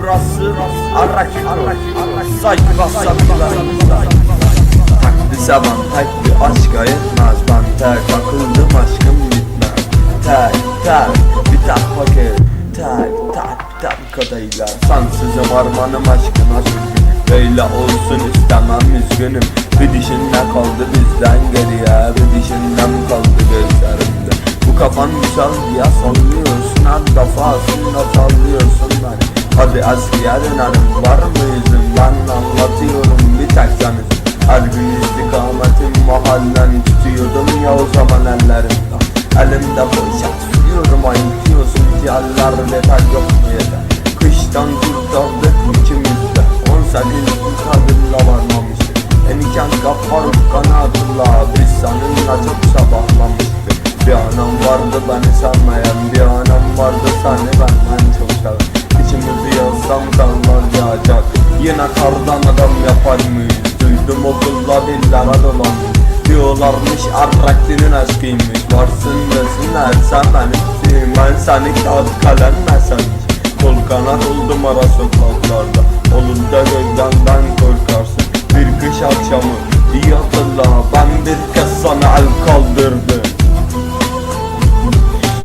Burası Arrakito Saygı saklarımızda Takdi zaman tek bir aşka yetmez Ben tek akıldım aşkım bitmez Tek tek bir tek paket Tek tek tek kadayla Sensizim armanım aşkın aşkım Böyle olsun istemem üzgünüm. Bir dişin ne kaldı bizden geriye kafan güzel diye sallıyorsun Her defasında sallıyorsun beni. Hadi eskiye dönelim var mı yüzüm Ben anlatıyorum bir tek seniz Her gün istikametim mahallen tutuyordum ya o zaman ellerimde Elimde poşet tutuyorum ayıtıyorsun ki eller yeter yok mu yeter Kıştan kurtardık beni sevmeyen Bir anam vardı. Seni benden çok seven İçimizi yazsam damlar yağacak. Yine kardan adam yapar mıyız Duydum okulda dillere dolan. Diyorlarmış Arrakli'nin aşkıymış. Varsın desinler sen benimsin Ben seni kağıt kalemle sanmış Kol kanat oldum ara sokaklarda. Olunca gölgenden korkarsın. Bir kış akşamı iyi hatırla. Ben bir kez sana kaldırdım